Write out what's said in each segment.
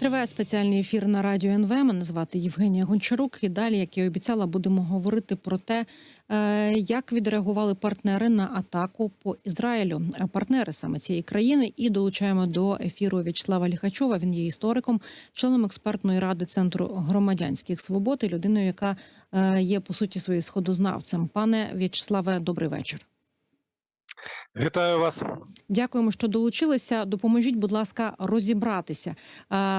Триває спеціальний ефір на радіо НВ. Мене звати Євгенія Гончарук. І далі, як я обіцяла, будемо говорити про те, е, як відреагували партнери на атаку по Ізраїлю. Е, Партнери саме цієї країни і долучаємо до ефіру В'ячеслава Ліхачова. Він є істориком, членом експертної ради центру громадянських свобод і людиною, яка е, є по суті своєю сходознавцем. Пане В'ячеславе, добрий вечір. Вітаю вас. Дякуємо, що долучилися. Допоможіть, будь ласка, розібратися.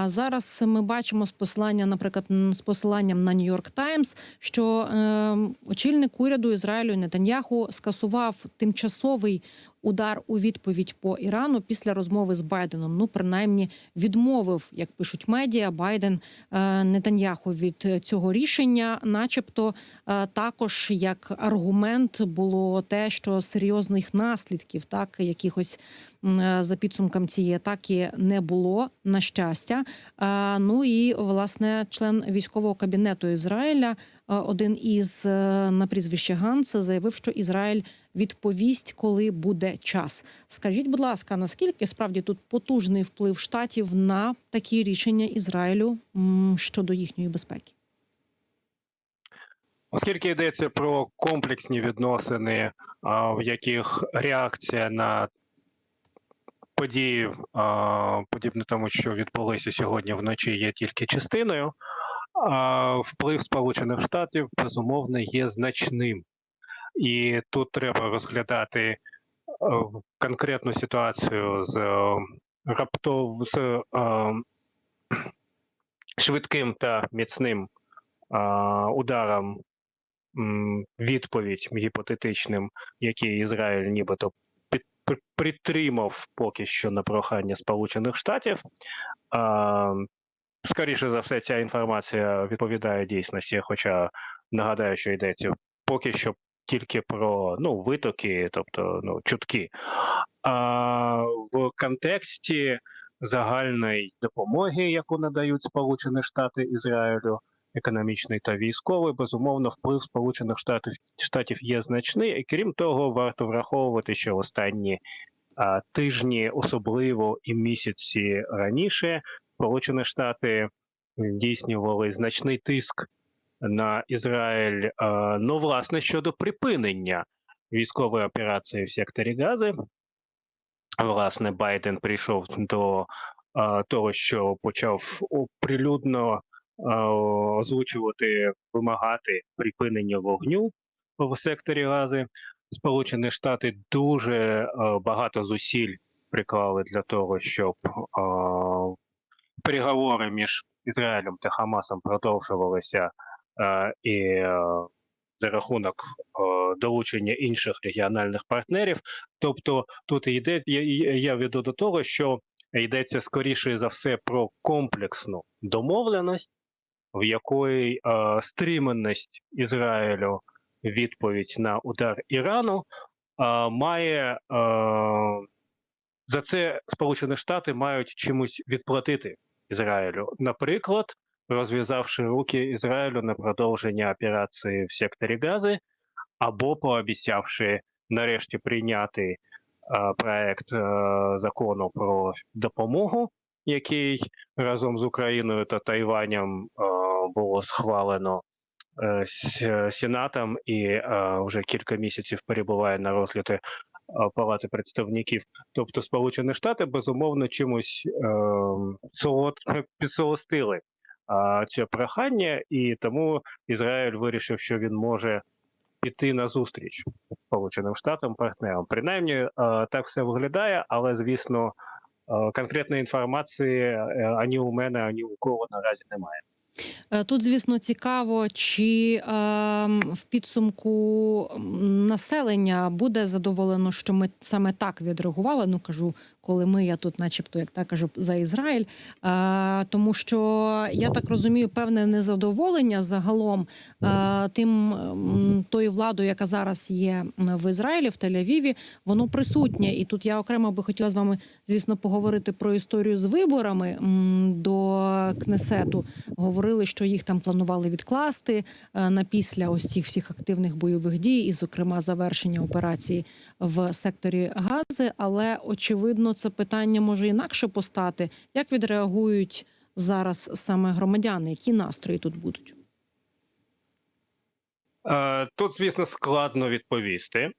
Зараз ми бачимо з посилання, наприклад, з посиланням на Нью-Йорк Таймс, що е, очільник уряду Ізраїлю Нетаньяху скасував тимчасовий удар у відповідь по Ірану після розмови з Байденом. Ну, принаймні, відмовив, як пишуть медіа, Байден е, Нетаньяху від цього рішення, начебто, е, також як аргумент було те, що серйозних наслідків, так якихось е, за підсумком цієї атаки не було на щастя. Ну і власне член військового кабінету Ізраїля, один із на прізвище Ганс, заявив, що Ізраїль відповість, коли буде час. Скажіть, будь ласка, наскільки справді тут потужний вплив штатів на такі рішення Ізраїлю щодо їхньої безпеки? Оскільки йдеться про комплексні відносини, в яких реакція на події, подібне тому, що відбулися сьогодні вночі, є тільки частиною, вплив Сполучених Штатів безумовно є значним. І тут треба розглядати е, конкретну ситуацію з е, раптов з е, швидким та міцним ударом відповідь гіпотетичним, який Ізраїль нібито під, при- підтримав поки що на прохання Сполучених Штатів. Скоріше за все, ця інформація відповідає дійсності, хоча нагадаю, що йдеться поки що тільки про ну, витоки, тобто ну, чутки. А в контексті загальної допомоги, яку надають Сполучені Штати Ізраїлю, економічний та військовий, безумовно, вплив Сполучених Штатів Штатів є значний, і крім того, варто враховувати, що останні а, тижні, особливо і місяці раніше, Сполучені Штати здійснювали значний тиск на Ізраїль, ну власне щодо припинення військової операції в секторі Гази. Власне, Байден прийшов до того, що почав оприлюдно озвучувати, вимагати припинення вогню в секторі Гази. Сполучені Штати дуже багато зусиль приклали для того, щоб переговори між Ізраїлем та Хамасом продовжувалися і за рахунок долучення інших регіональних партнерів. Тобто тут йде я, веду до того, що йдеться скоріше за все про комплексну домовленість, в якої стриманість Ізраїлю відповідь на удар Ірану має за це Сполучені Штати мають чимось відплатити Ізраїлю. Наприклад, розв'язавши руки Ізраїлю на продовження операції в секторі Гази, або пообіцявши нарешті прийняти проект закону про допомогу, який разом з Україною та Тайванем було схвалено е, Сенатом і вже кілька місяців перебуває на розгляді Палати представників. Тобто Сполучені Штати безумовно чимось е, солод- підсолостили це прохання, і тому Ізраїль вирішив, що він може піти на зустріч Сполученим Штатам партнерам. Принаймні е, так все виглядає, але звісно, е, конкретної інформації е, ані у мене, ані у кого наразі немає. Е, Тут, звісно, цікаво, чи ем, в підсумку населення буде задоволено, що ми саме так відреагували. Ну кажу, коли ми, я тут, начебто, як так кажу, за Ізраїль. Е, тому що я так розумію, певне незадоволення загалом е, тим тою владою, яка зараз є в Ізраїлі, в Тель-Авіві, воно присутнє. І тут я окремо би хотіла з вами, звісно, поговорити про історію з виборами до Кнесету. Говорили, що їх там планували відкласти на після ось цих всіх активних бойових дій, і, зокрема, завершення операції в секторі Гази. Але очевидно, це питання може інакше постати. Як відреагують зараз саме громадяни? Які настрої тут будуть? Е, Тут, звісно, складно відповісти. Е,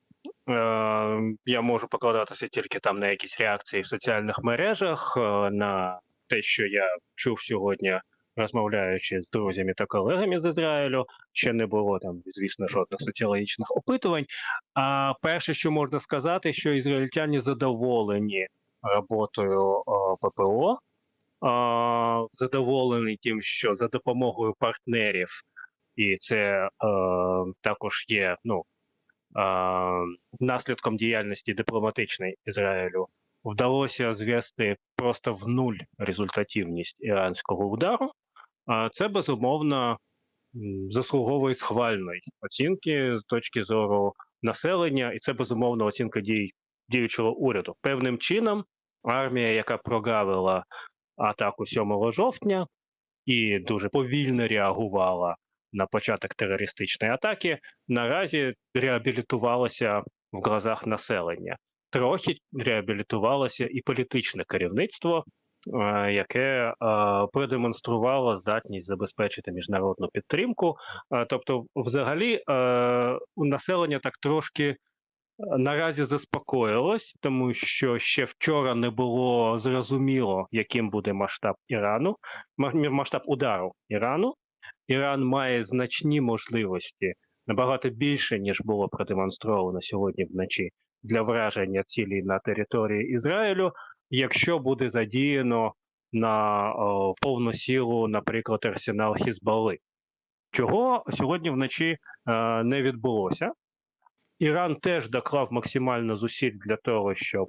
Я можу покладатися тільки там на якісь реакції в соціальних мережах, е, на те, що я чув сьогодні, розмовляючи з друзями та колегами з Ізраїлю. Ще не було там, звісно, жодних соціологічних опитувань. А перше, що можна сказати, що ізраїльтяни задоволені роботою ППО, задоволені тим, що за допомогою партнерів і це також є ну, наслідком діяльності дипломатичної Ізраїлю. Вдалося звести просто в нуль результативність іранського удару. А це безумовно заслуговує схвальної оцінки з точки зору населення, і це безумовно оцінка дій діючого уряду. Певним чином армія, яка прогавила атаку 7 жовтня і дуже повільно реагувала на початок терористичної атаки, наразі реабілітувалося в глазах населення. Трохи реабілітувалося і політичне керівництво, е, яке е, продемонструвало здатність забезпечити міжнародну підтримку. Е, Тобто, взагалі, населення так трошки наразі заспокоїлось, тому що ще вчора не було зрозуміло, яким буде масштаб Ірану, ма- масштаб удару Ірану. Іран має значні можливості набагато більше, ніж було продемонстровано сьогодні вночі для враження цілей на території Ізраїлю, якщо буде задіяно на о, повну силу, наприклад, арсенал Хізбалли, чого сьогодні вночі е, не відбулося. Іран теж доклав максимально зусиль для того, щоб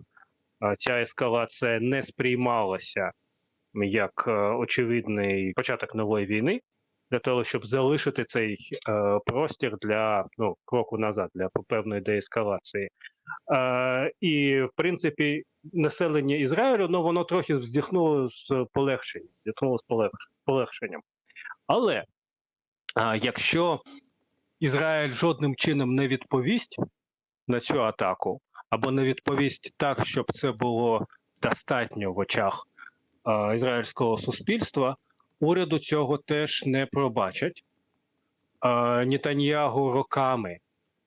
е, ця ескалація не сприймалася як е, очевидний початок нової війни для того, щоб залишити цей е, простір для ну, кроку назад, для певної деескалації. І, в принципі, населення Ізраїлю ну, воно трохи вздихнуло з полегшенням, вздихнуло з полегш- полегшенням. Але якщо Ізраїль жодним чином не відповість на цю атаку, або не відповість так, щоб це було достатньо в очах е, ізраїльського суспільства, уряду цього теж не пробачать. Е, Нетаньягу роками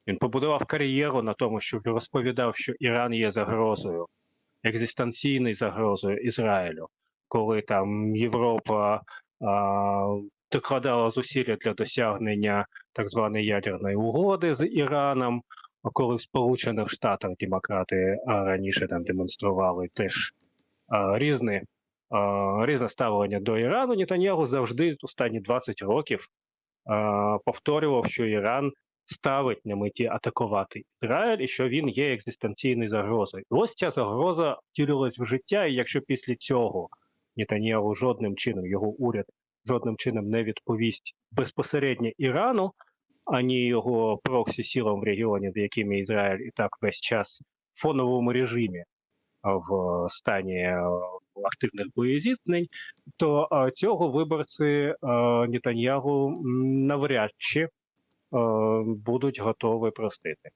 він побудував кар'єру на тому, що розповідав, що Іран є загрозою, екзистенційною загрозою Ізраїлю, коли там Європа а, докладала зусилля для досягнення так званої ядерної угоди з Іраном, коли в Сполучених Штатах демократи раніше там демонстрували теж а, різне, а, різне ставлення до Ірану, Нетаньягу завжди останні 20 років а, повторював, що Іран ставить на меті атакувати Ізраїль і що він є екзистенційною загрозою. Ось ця загроза втілилась в життя, і якщо після цього Нетаньягу жодним чином, його уряд жодним чином не відповість безпосередньо Ірану, ані його проксі сілам в регіоні, з якими Ізраїль і так весь час в фоновому режимі в стані е, активних боєзіткнень, то цього виборці е, Нетаньягу навряд чи е, будуть готові простити.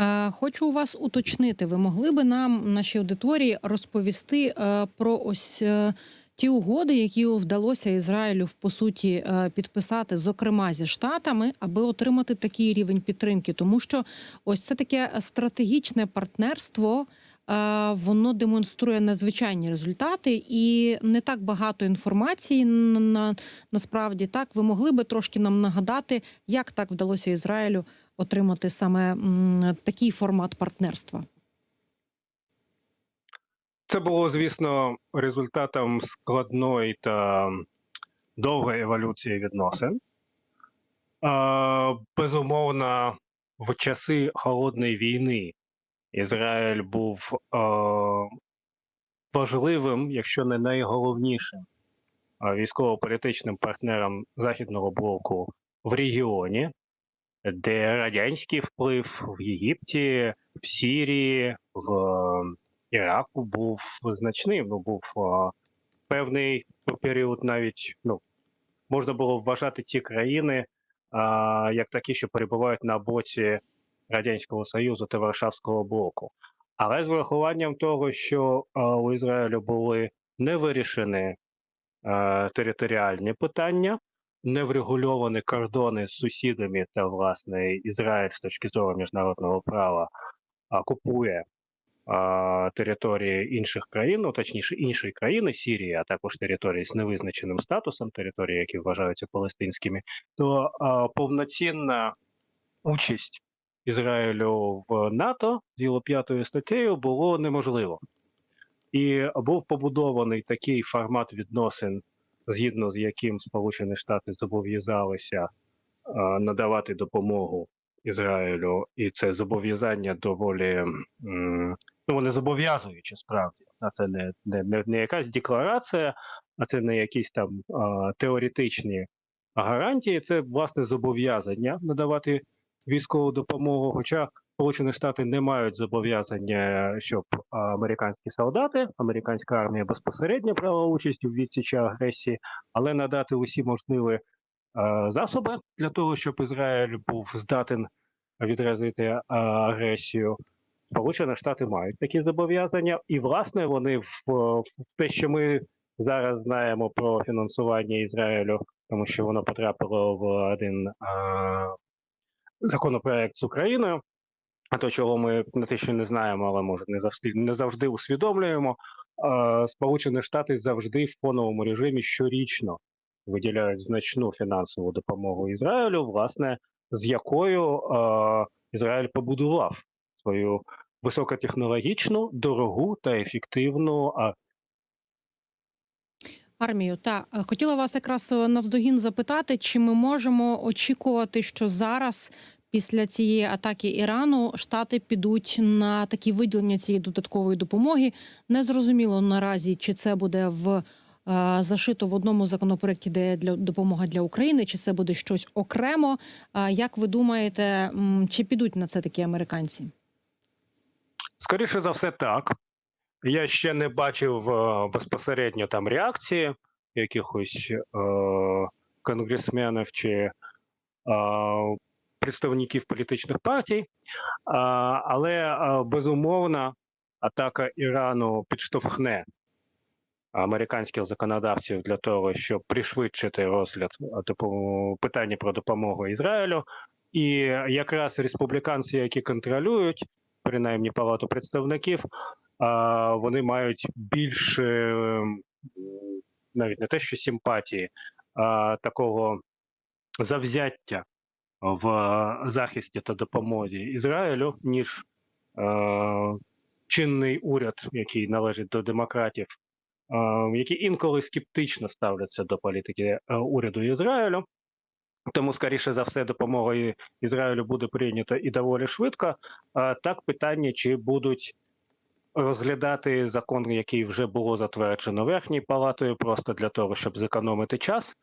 Е, Хочу у вас уточнити. Ви могли би нам, нашій аудиторії, розповісти е, про ось е, ті угоди, які вдалося Ізраїлю по суті е, підписати, зокрема зі штатами, аби отримати такий рівень підтримки, тому що ось це таке стратегічне партнерство. е, Воно демонструє надзвичайні результати і не так багато інформації на, на насправді так. Ви могли би трошки нам нагадати, як так вдалося Ізраїлю отримати саме такий формат партнерства? Це було, звісно, результатом складної та довгої еволюції відносин. Безумовно, в часи холодної війни Ізраїль був важливим, якщо не найголовнішим військово-політичним партнером Західного блоку в регіоні, де радянський вплив в Єгипті, в Сірії, в Іраку був значним. Ну, був а, певний період навіть ну, можна було вважати ті країни а, як такі, що перебувають на боці Радянського Союзу та Варшавського блоку. Але з врахуванням того, що а, у Ізраїлю були не вирішені е, територіальні питання, не врегульовані кордони з сусідами та власне Ізраїль з точки зору міжнародного права а, купує а, території інших країн, ну точніше іншої країни Сірії, а також території з невизначеним статусом, території, які вважаються палестинськими, то повноцінна участь Ізраїлю в НАТО його п'ятою статтею було неможливо. І був побудований такий формат відносин, згідно з яким Сполучені Штати зобов'язалися надавати допомогу Ізраїлю, і це зобов'язання доволі ну, вони зобов'язуючі справді. А це не, не, не, якась декларація, а це не якісь там е, теоретичні гарантії. Це власне зобов'язання надавати військову допомогу. Хоча Сполучені Штати не мають зобов'язання, щоб американські солдати, американська армія безпосередньо брала участь у відсічі агресії, але надати усі можливі а, засоби для того, щоб Ізраїль був здатен відразити агресію. Сполучені Штати мають такі зобов'язання, і власне вони в, в те, що ми зараз знаємо про фінансування Ізраїлю, тому що воно потрапило в один а, законопроект з Україною. А то, чого ми не те, що не знаємо, але може не завжди не завжди усвідомлюємо. Е, Сполучені Штати завжди в фоновому режимі щорічно виділяють значну фінансову допомогу Ізраїлю, власне, з якою е, Ізраїль побудував свою високотехнологічну, дорогу та ефективну Армію, та е, хотіла вас якраз е, навздогін запитати, чи ми можемо очікувати, що зараз, після цієї атаки Ірану, штати підуть на такі виділення цієї додаткової допомоги. Незрозуміло наразі, чи це буде в зашито в одному законопроекті, де для допомога для України, чи це буде щось окремо. Як ви думаєте, чи підуть на це такі американці? Скоріше за все, так. Я ще не бачив е, безпосередньо там реакції якихось е, конгресменів чи е, представників політичних партій, е, але е, безумовно атака Ірану підштовхне американських законодавців для того, щоб пришвидшити розгляд е, питання про допомогу Ізраїлю. І якраз республіканці, які контролюють принаймні палату представників, вони мають більше ем, навіть не те, що симпатії, а такого завзяття в захисті та допомозі Ізраїлю, ніж е, чинний уряд, який належить до демократів, які інколи скептично ставляться до політики е, уряду Ізраїлю. Тому, скоріше за все, допомога Ізраїлю буде прийнята і доволі швидко. Так питання, чи будуть розглядати закон, який вже було затверджено верхньою палатою, просто для того, щоб зекономити час,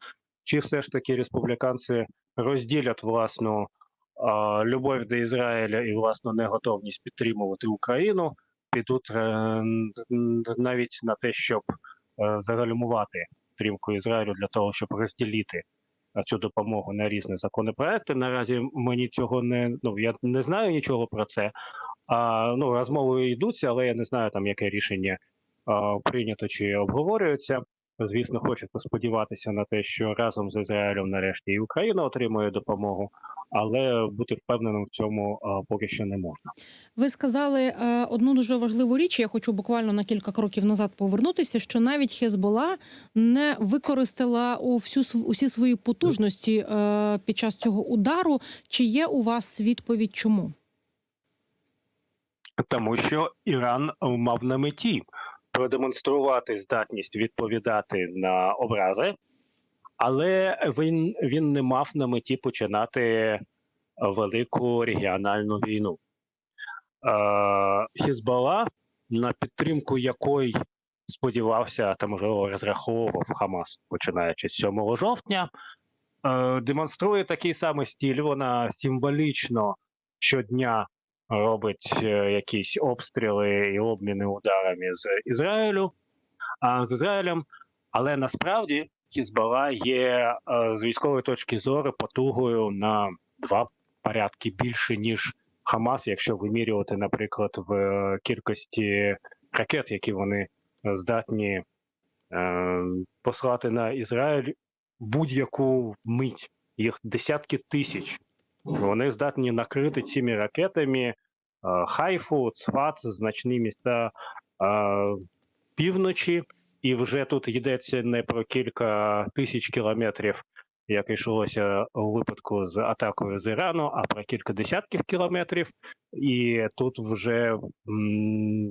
чи все ж таки республіканці розділять власну любов до Ізраїля і власну неготовність підтримувати Україну, підуть е, навіть на те, щоб е, загальмувати підтримку Ізраїлю для того, щоб розділити цю допомогу на різні законопроекти. Наразі мені цього не ну я не знаю нічого про це. А ну розмови йдуться, але я не знаю там яке рішення а, прийнято чи обговорюється. Звісно, хочеться сподіватися на те, що разом з Ізраїлем нарешті і Україна отримує допомогу, але бути впевненим в цьому а, поки що не можна. Ви сказали е, одну дуже важливу річ. Я хочу буквально на кілька кроків назад повернутися. Що навіть Хезбола не використала у всю усі свої потужності е, під час цього удару. Чи є у вас відповідь? Чому? Тому що Іран мав на меті продемонструвати здатність відповідати на образи, але він, він не мав на меті починати велику регіональну війну. Е, Хізбалла, на підтримку якої сподівався та можливо розраховував Хамас, починаючи з 7 жовтня, е, демонструє такий самий стиль. Вона символічно щодня робить е, якісь обстріли і обміни ударами з Ізраїлю, з Ізраїлем. Але насправді Хізбалла є е, з військової точки зору потугою на два порядки більше, ніж Хамас, якщо вимірювати, наприклад, в е, кількості ракет, які вони здатні послати на Ізраїль будь-яку мить. Їх десятки тисяч. Вони здатні накрити цими ракетами Хайфу, Цфат, значні міста е, півночі, і вже тут йдеться не про кілька тисяч кілометрів, як йшлося у випадку з атакою з Ірану, а про кілька десятків кілометрів. І тут вже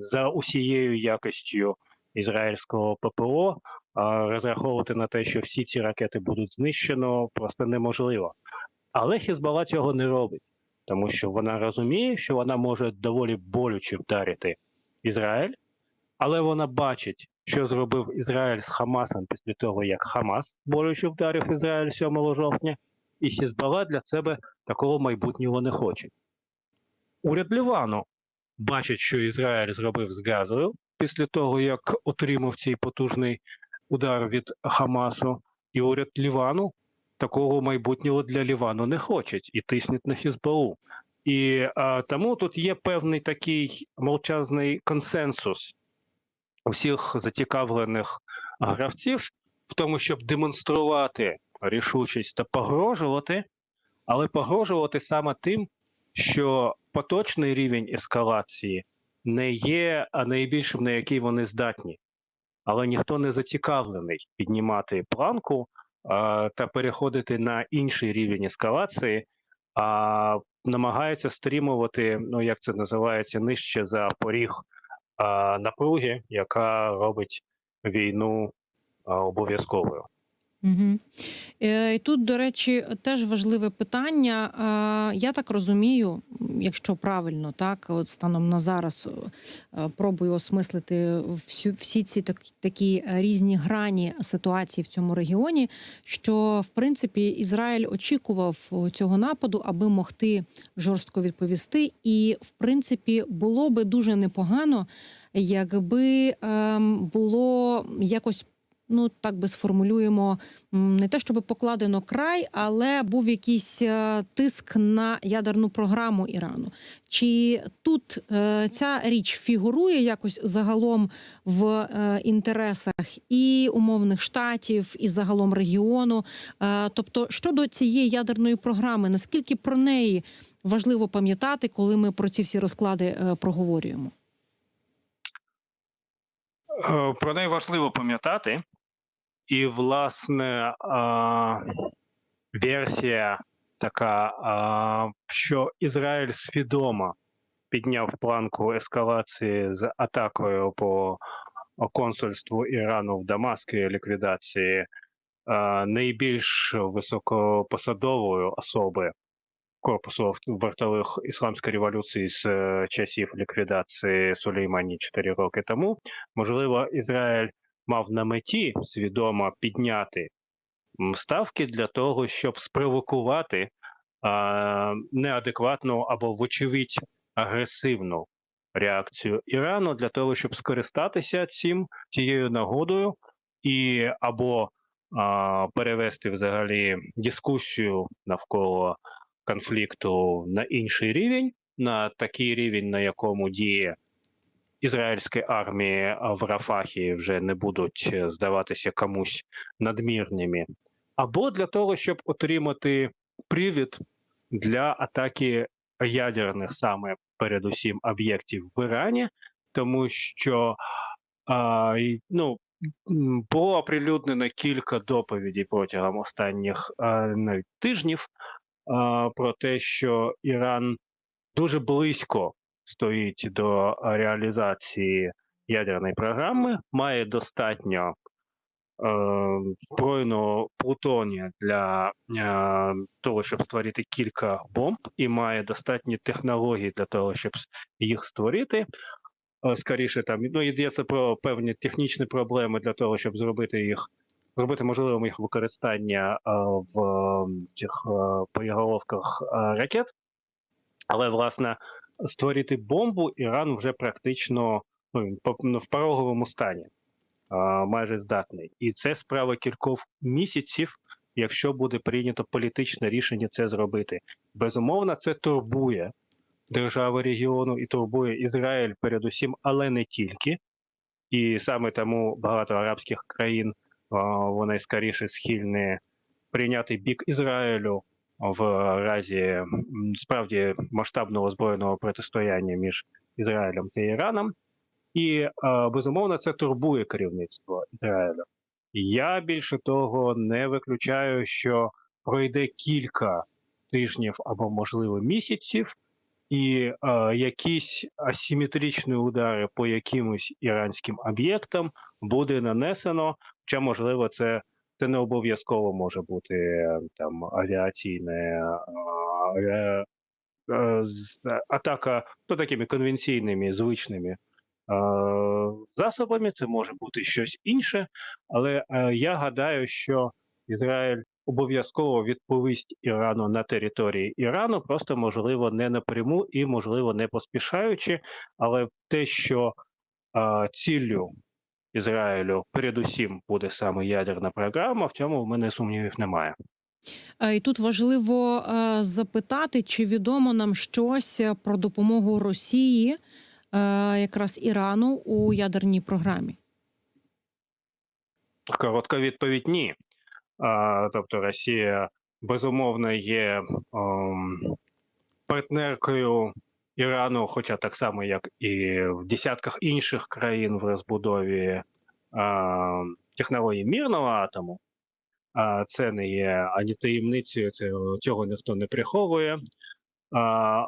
за усією якостю ізраїльського ППО розраховувати на те, що всі ці ракети будуть знищено, просто неможливо. Але Хізбалла цього не робить, тому що вона розуміє, що вона може доволі болюче вдарити Ізраїль, але вона бачить, що зробив Ізраїль з Хамасом після того, як Хамас болюче вдарив Ізраїль 7 жовтня, і Хізбалла для себе такого майбутнього не хоче. Уряд Лівану бачить, що Ізраїль зробив з Газою після того, як отримав цей потужний удар від Хамасу, і уряд Лівану такого майбутнього для Лівану не хочуть і тиснуть на Хізбаллу. І а, тому тут є певний такий мовчазний консенсус усіх зацікавлених гравців в тому, щоб демонструвати рішучість та погрожувати, але погрожувати саме тим, що поточний рівень ескалації не є найбільшим, на який вони здатні. Але ніхто не зацікавлений піднімати планку та переходити на інший рівень ескалації, а намагаються стримувати, ну як це називається, нижче за поріг напруги, яка робить війну обов'язковою. Угу. І тут, до речі, теж важливе питання. Е, я так розумію, якщо правильно, так от станом на зараз е, пробую осмислити всю всі ці так, такі різні грані ситуації в цьому регіоні. Що в принципі Ізраїль очікував цього нападу, аби могти жорстко відповісти, і в принципі було би дуже непогано, якби ем, було якось ну так би сформулюємо, не те, щоб покладено край, але був якийсь е, тиск на ядерну програму Ірану. Чи тут е, ця річ фігурує якось загалом в е, інтересах і умовних штатів, і загалом регіону? Тобто, щодо цієї ядерної програми, наскільки про неї важливо пам'ятати, коли ми про ці всі розклади проговорюємо? Про неї важливо пам'ятати, і, власне, а, версія така, а, що Ізраїль свідомо підняв планку ескалації з атакою по консульству Ірану в Дамаску і ліквідації а, найбільш високопосадової особи корпусу вартових ісламської революції з е, часів ліквідації Сулеймані 4 роки тому. Можливо, Ізраїль мав на меті свідомо підняти ставки для того, щоб спровокувати а, неадекватну або, вочевидь, агресивну реакцію Ірану для того, щоб скористатися цим цією нагодою і або а, перевести взагалі дискусію навколо конфлікту на інший рівень, на такий рівень, на якому діє ізраїльські армії в Рафахі вже не будуть е, здаватися комусь надмірними, або для того, щоб отримати привід для атаки ядерних саме передусім об'єктів в Ірані, тому що а, ну, було оприлюднено кілька доповідей протягом останніх а, навіть тижнів про те, що Іран дуже близько стоїть до реалізації ядерної програми, має достатньо е, збройного плутонія для е, того, щоб створити кілька бомб, і має достатні технології для того, щоб їх створити. Е, Скоріше там ну йдеться про певні технічні проблеми для того, щоб зробити їх, зробити можливим їх використання е, в е, цих е, боєголовках е, ракет. Але власне створити бомбу Іран вже практично ну, ну, в пороговому стані, майже здатний. І це справа кількох місяців, якщо буде прийнято політичне рішення це зробити. Безумовно, це турбує держави регіону і турбує Ізраїль передусім, але не тільки. і саме тому багато арабських країн вони скоріше схильні прийняти бік Ізраїлю в разі справді масштабного збройного протистояння між Ізраїлем та Іраном. І е, безумовно це турбує керівництво Ізраїлю. Я більше того не виключаю, що пройде кілька тижнів або можливо місяців, і е, якісь асиметричні удари по якимось іранським об'єктам буде нанесено. Хоча, можливо, це, це не обов'язково може бути е, там авіаційне е, е, е, атака ну, такими конвенційними звичними засобами. Це може бути щось інше, але я гадаю, що Ізраїль обов'язково відповість Ірану на території Ірану, просто можливо не напряму і можливо не поспішаючи, але те, що ціллю Ізраїлю передусім буде саме ядерна програма, в цьому в мене сумнівів немає. Е, І тут важливо е, запитати, чи відомо нам щось про допомогу Росії, е, якраз Ірану у ядерній програмі. Коротка відповідь ні. Тобто Росія безумовно є ем, партнеркою Ірану, хоча так само, як і в десятках інших країн в розбудові а, технологій мірного атому. А, це не є ані таємницею, це, цього ніхто не приховує. А,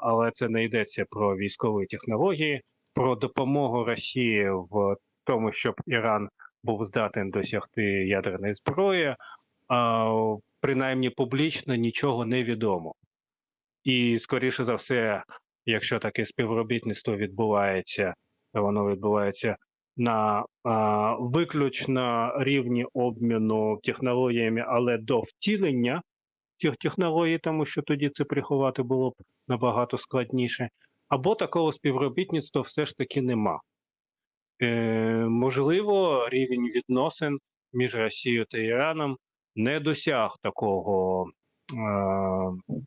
але це не йдеться про військові технології, про допомогу Росії в тому, щоб Іран був здатен досягти ядерної зброї, а, принаймні публічно нічого не відомо. І, скоріше за все, якщо таке співробітництво відбувається, воно відбувається на а, виключно рівні обміну технологіями, але до втілення цих технологій, тому що тоді це приховати було б набагато складніше, або такого співробітництва все ж таки нема. Е, можливо, рівень відносин між Росією та Іраном не досяг такого,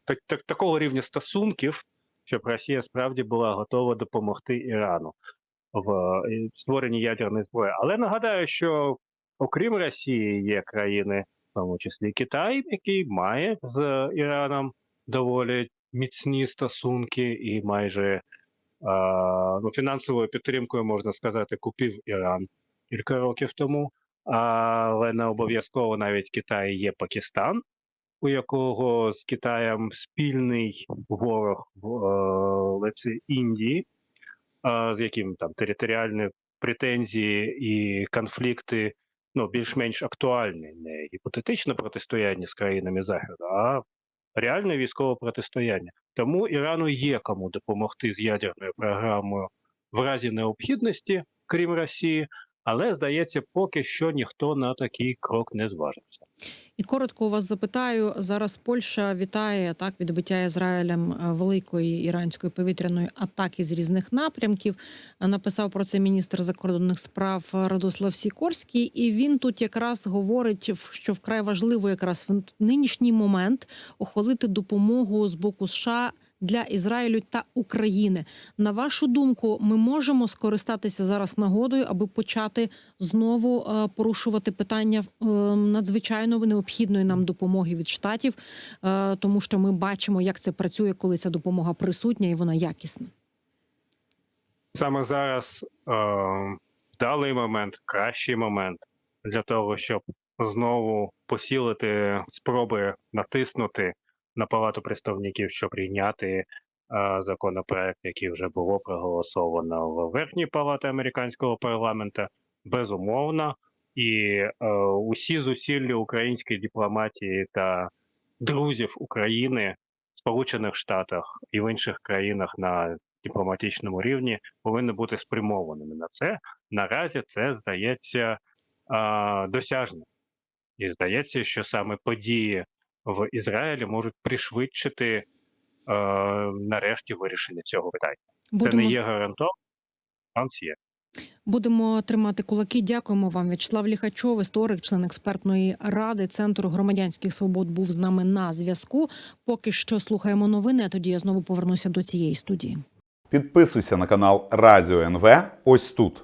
так, так, такого рівня стосунків, щоб Росія справді була готова допомогти Ірану в е, створенні ядерної зброї. Але нагадаю, що окрім Росії є країни, в тому числі Китай, який має з Іраном доволі міцні стосунки і майже а, ну, фінансовою підтримкою, можна сказати, купив Іран кілька років тому. Але не обов'язково навіть Китай є Пакистан, у якого з Китаєм спільний ворог в е, лиці Індії, з яким там територіальні претензії і конфлікти ну, більш-менш актуальні, не гіпотетичне протистояння з країнами Заходу, а реальне військове протистояння. Тому Ірану є кому допомогти з ядерною програмою в разі необхідності, крім Росії, але здається, поки що ніхто на такий крок не зважився. І коротко у вас запитаю зараз. Польща вітає так відбиття Ізраїлем е, великої іранської повітряної атаки з різних напрямків. Написав про це міністр закордонних справ Радослав Сікорський, і він тут якраз говорить, що вкрай важливо якраз в нинішній момент ухвалити допомогу з боку США. Для Ізраїлю та України на вашу думку, ми можемо скористатися зараз нагодою, аби почати знову е, порушувати питання е, надзвичайно необхідної нам допомоги від штатів, е, тому що ми бачимо, як це працює, коли ця допомога присутня і вона якісна. Саме зараз вдалий момент, кращий момент для того, щоб знову посілити спроби натиснути на Палату представників, щоб прийняти е, законопроект, який вже було проголосовано в верхній палаті американського парламенту, безумовно, і е, усі зусилля української дипломатії та друзів України в Сполучених Штатах і в інших країнах на дипломатичному рівні повинні бути спрямованими на це. Наразі це здається а, досяжно. І здається, що саме події в Ізраїлі можуть пришвидшити е, нарешті вирішення цього питання. Це не є гарантовано, шанс є. будемо тримати кулаки. Дякуємо вам, В'ячеслав Ліхачов, історик, член експертної ради Центру громадянських свобод, був з нами на зв'язку. Поки що слухаємо новини. А тоді я знову повернуся до цієї студії. Підписуйся на канал Радіо НВ ось тут.